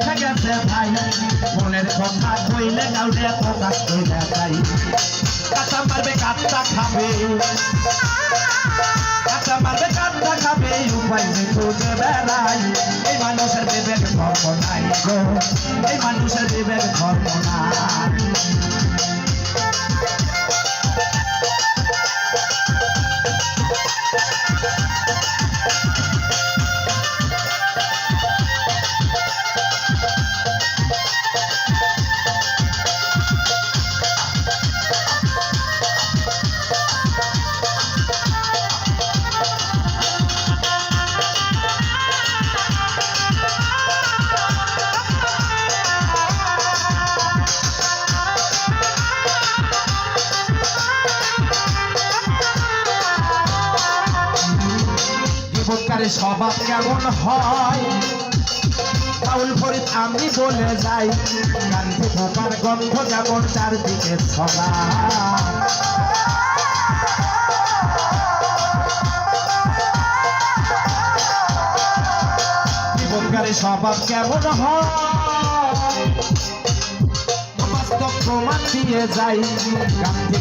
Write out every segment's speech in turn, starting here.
গেছে মনের কথা কইলে কাউরে প্রকাশ কইলে যাই কাঁচা মারবে, কাঁচা খাবে। কাঁচা মারবে, কাঁচা খাবে, উপায় নেই খুঁজে বেড়াই। এই মানুষের বিবেক ধর্ম নাই গো। এই মানুষের বিবেক ধর্ম নাই। বিপদকারী স্বভাব কেমন হয়? পাউল ফরিদ, আমি বলে যাই, গান্ধী ভোপার গন্ধ যেমন চারদিকে ছড়া। বিপদকারী স্বভাব কেমন হয়? প্রমাণ দিয়ে যাই, গান্ধী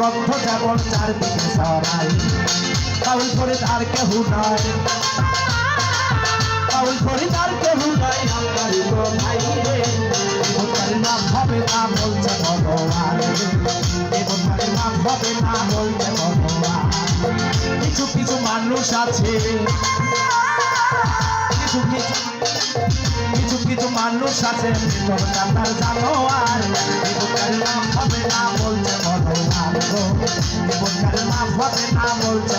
গন্ধ যেমন চারদিকে ছড়াই। পাউল ফরিদ আর কেহ নয় পাউল ফরিদ আর কেহ নয় আমারই তো ভাই রে। এবার নাম হবে না বলছে ভগবান। এবার নাম হবে না ভগবান। কিছু কিছু মানুষ আছে। কিছু কিছু মানুষ আছে। তোর নাম হবে না ভগবান নাম হবে না